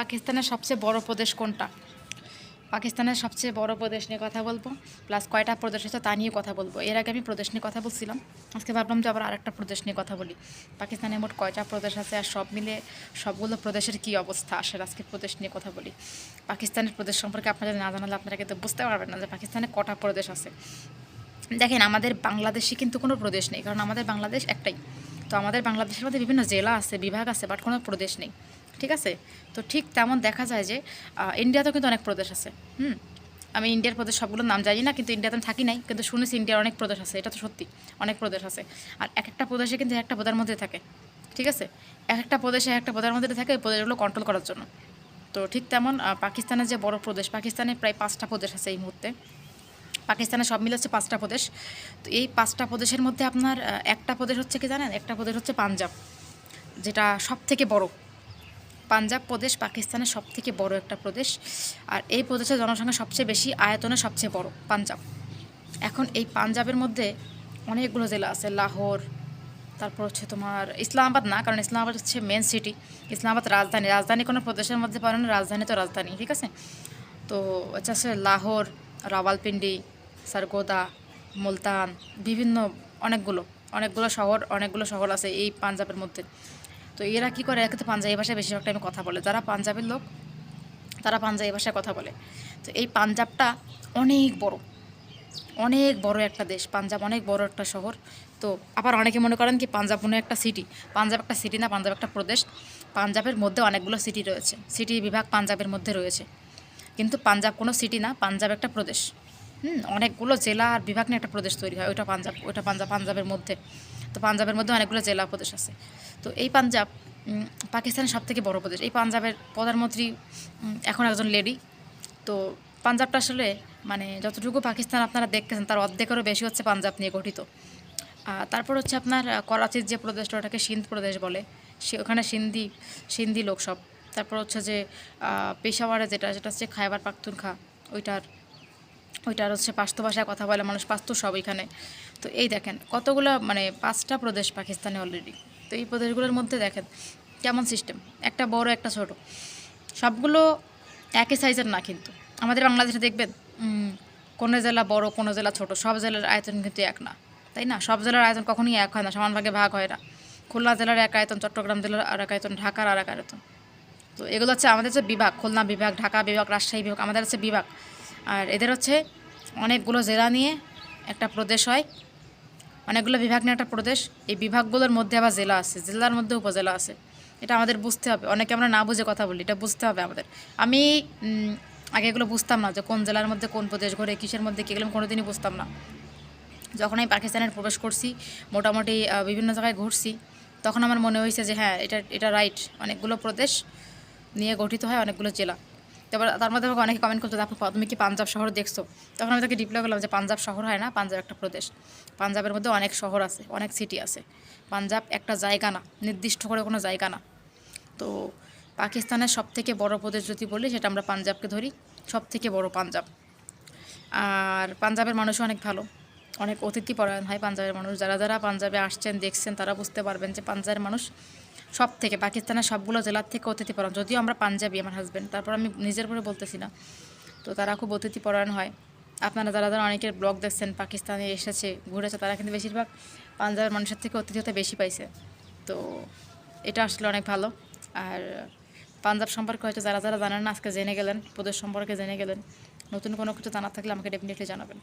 পাকিস্তানের সবচেয়ে বড় প্রদেশ কোনটা? পাকিস্তানের সবচেয়ে বড় প্রদেশ নিয়ে কথা বলব প্লাস কয়টা প্রদেশ আছে তা নিয়ে কথা বলব। এর আগে আমি প্রদেশ নিয়ে কথা বলছিলাম, আজকে ভাবলাম যে আবার আরেকটা প্রদেশ নিয়ে কথা বলি। পাকিস্তানে মোট কয়টা প্রদেশ আছে আর সব মিলে সবগুলো প্রদেশের কী অবস্থা? আসলে আজকে প্রদেশ নিয়ে কথা বলি। পাকিস্তানের প্রদেশ সম্পর্কে আপনারা না জানালে আপনারা কিন্তু বুঝতে পারবেন না যে পাকিস্তানে কটা প্রদেশ আছে। দেখেন, আমাদের বাংলাদেশে কিন্তু কোনো প্রদেশ নেই, কারণ আমাদের বাংলাদেশ একটাই। তো আমাদের বাংলাদেশের মধ্যে বিভিন্ন জেলা আছে, বিভাগ আছে বাট কোনো প্রদেশ নেই। ঠিক আছে? তো ঠিক তেমন দেখা যায় যে ইন্ডিয়াতেও কিন্তু অনেক প্রদেশ আছে। হুম? আমি ইন্ডিয়ার প্রদেশ সবগুলোর নাম জানি না, কিন্তু ইন্ডিয়াতে থাকি নাই, কিন্তু শুনেছি ইন্ডিয়ার অনেক প্রদেশ আছে, এটা তো সত্যি, অনেক প্রদেশ আছে। আর এক একটা প্রদেশে কিন্তু একটা প্রধার মধ্যে থাকে, ঠিক আছে? এক একটা প্রদেশে এক একটা প্রধার মধ্যে থাকে এই প্রদেশগুলো কন্ট্রোল করার জন্য। তো ঠিক তেমন পাকিস্তানের যে বড় প্রদেশ, পাকিস্তানে প্রায় পাঁচটা প্রদেশ আছে এই মুহূর্তে। পাকিস্তানে সব মিলে হচ্ছে পাঁচটা প্রদেশ। তো এই পাঁচটা প্রদেশের মধ্যে আপনার একটা প্রদেশ হচ্ছে কি জানেন? একটা প্রদেশ হচ্ছে পাঞ্জাব, যেটা সব থেকে বড়। পাঞ্জাব প্রদেশ পাকিস্তানের সব থেকে বড় একটা প্রদেশ। আর এই প্রদেশের জনসংখ্যা সবচেয়ে বেশি আয়তনে সবচেয়ে বড়, পাঞ্জাব। এখন এই পাঞ্জাবের মধ্যে অনেকগুলো জেলা আছে, লাহোর, তারপর হচ্ছে তোমার ইসলামাবাদ না, কারণ ইসলামাবাদ হচ্ছে মেন সিটি ইসলামাবাদ রাজধানী রাজধানী কোনো প্রদেশের মধ্যে পড়ে না, রাজধানী তো রাজধানী, ঠিক আছে? তো হচ্ছে আছে লাহোর, রাওয়ালপিন্ডি, সারগোদা, মুলতান, বিভিন্ন অনেকগুলো অনেকগুলো শহর অনেকগুলো শহর আছে এই পাঞ্জাবের মধ্যে। তো এরা কী করে? এরা কিন্তু পাঞ্জাবি ভাষায় বেশিরভাগ টাইমে কথা বলে। যারা পাঞ্জাবের লোক, তারা পাঞ্জাবি ভাষায় কথা বলে। তো এই পাঞ্জাবটা অনেক বড়। অনেক বড় একটা দেশ। পাঞ্জাব অনেক বড় একটা শহর। তো আবার অনেকে মনে করেন কি, পাঞ্জাব মনে একটা সিটি পাঞ্জাব একটা সিটি না, পাঞ্জাব একটা প্রদেশ। পাঞ্জাবের মধ্যে অনেকগুলো সিটি রয়েছে। সিটি বিভাগ পাঞ্জাবের মধ্যে রয়েছে। কিন্তু পাঞ্জাব কোনো সিটি না, পাঞ্জাব একটা প্রদেশ। হুম, অনেকগুলো জেলা আর বিভাগ নিয়ে একটা প্রদেশ তৈরি হয়। ওইটা পাঞ্জাব ওইটা পাঞ্জাব, পাঞ্জাবের মধ্যে। তো পাঞ্জাবের মধ্যে অনেকগুলো জেলা প্রদেশ আছে। তো এই পাঞ্জাব পাকিস্তানের সব থেকে বড় প্রদেশ এই পাঞ্জাবের প্রধানমন্ত্রী এখন একজন লেডি। তো পাঞ্জাবটা আসলে মানে যতটুকু পাকিস্তান আপনারা দেখতেছেন, তার অর্ধেকেরও বেশি হচ্ছে পাঞ্জাব নিয়ে গঠিত। তারপর হচ্ছে আপনার করাচির যে প্রদেশটা, ওটাকে সিন্ধ প্রদেশ বলে। সে, ওখানে সিন্ধি সিন্ধি লোক সব। তারপর হচ্ছে যে পেশাওয়ারে যেটা, সেটা হচ্ছে খাইবার পাখতুনখা। ওইটার ওইটার হচ্ছে পাস্তো ভাষায় কথা বলে, মানুষ পাস্তো সব এখানে। তো এই দেখেন, কতগুলো মানে পাঁচটা প্রদেশ পাকিস্তানে অলরেডি তো এই প্রদেশগুলোর মধ্যে দেখেন কেমন সিস্টেম একটা বড়, একটা ছোট। সবগুলো একই সাইজের না কিন্তু। আমাদের বাংলাদেশে দেখবেন কোনো জেলা বড়, কোনো জেলা ছোট, সব জেলার আয়তন কিন্তু এক না। তাই না? সব জেলার আয়তন কখনোই এক হয় না, সমান ভাগে ভাগ হয় না। খুলনা জেলার এক আয়তন, চট্টগ্রাম জেলার আর এক আয়তন, ঢাকার আর এক আয়তন। তো এগুলো হচ্ছে আমাদের যে বিভাগ, খুলনা বিভাগ, ঢাকা বিভাগ, রাজশাহী বিভাগ, আমাদের হচ্ছে বিভাগ। আর এদের হচ্ছে অনেকগুলো জেলা নিয়ে একটা প্রদেশ হয়। অনেকগুলো বিভাগ নিয়ে একটা প্রদেশ, এই বিভাগগুলোর মধ্যে আবার জেলা আছে, জেলার মধ্যে উপজেলা আছে। এটা আমাদের বুঝতে হবে। অনেকে আমরা না বুঝে কথা বলি, এটা বুঝতে হবে আমাদের। আমি আগে এগুলো বুঝতাম না যে কোন জেলার মধ্যে কোন প্রদেশ ঘরে, কিসের মধ্যে কী আমি কোনোদিনই বুঝতাম না। যখন আমি পাকিস্তানের প্রবেশ করছি, মোটামুটি বিভিন্ন জায়গায় ঘুরছি, তখন আমার মনে হয়েছে যে হ্যাঁ এটা এটা রাইট অনেকগুলো প্রদেশ নিয়ে গঠিত হয়, অনেকগুলো জেলা। তারপর তার মধ্যে আমাকে অনেকে কমেন্ট করতো আপু তুমি কি পাঞ্জাব শহর দেখছ? তখন আমি তাকে রিপ্লাই করলাম যে, পাঞ্জাব শহর হয় না পাঞ্জাব একটা প্রদেশ। পাঞ্জাবের মধ্যে অনেক শহর আছে, অনেক সিটি আছে। পাঞ্জাব একটা জায়গা না, নির্দিষ্ট করে কোনো জায়গা না। তো পাকিস্তানের সব থেকে বড় প্রদেশ যদি বলি, সেটা আমরা পাঞ্জাবকে ধরি সব থেকে বড় পাঞ্জাব। আর পাঞ্জাবের মানুষও অনেক ভালো। অনেক অতিথি পরায়ণ হয় পাঞ্জাবের মানুষ। যারা যারা পাঞ্জাবে আসছেন, দেখছেন, তারা বুঝতে পারবেন যে, পাঞ্জাবের মানুষ সব থেকে, পাকিস্তানের সবগুলো জেলার থেকে অতিথি পরায়ণ যদিও আমরা পাঞ্জাবি, আমার হাজব্যান্ড তারপর আমি নিজের করে বলতেছি না। তো তারা খুব অতিথি পরায়ণ হয়। আপনারা যারা যারা অনেকের ব্লগ দেখছেন, পাকিস্তানে এসেছে, ঘুরেছে, তারা কিন্তু বেশিরভাগ পাঞ্জাবের মানুষের থেকে অতিথিয়তা বেশি পাইছে। তো এটা আসলে অনেক ভালো। আর পাঞ্জাব সম্পর্কে হয়তো যারা যারা জানেন না, আজকে জেনে গেলেন, প্রদেশ সম্পর্কে জেনে গেলেন, নতুন কোনো কিছু জানার থাকলে আমাকে ডেফিনেটলি জানাবেন।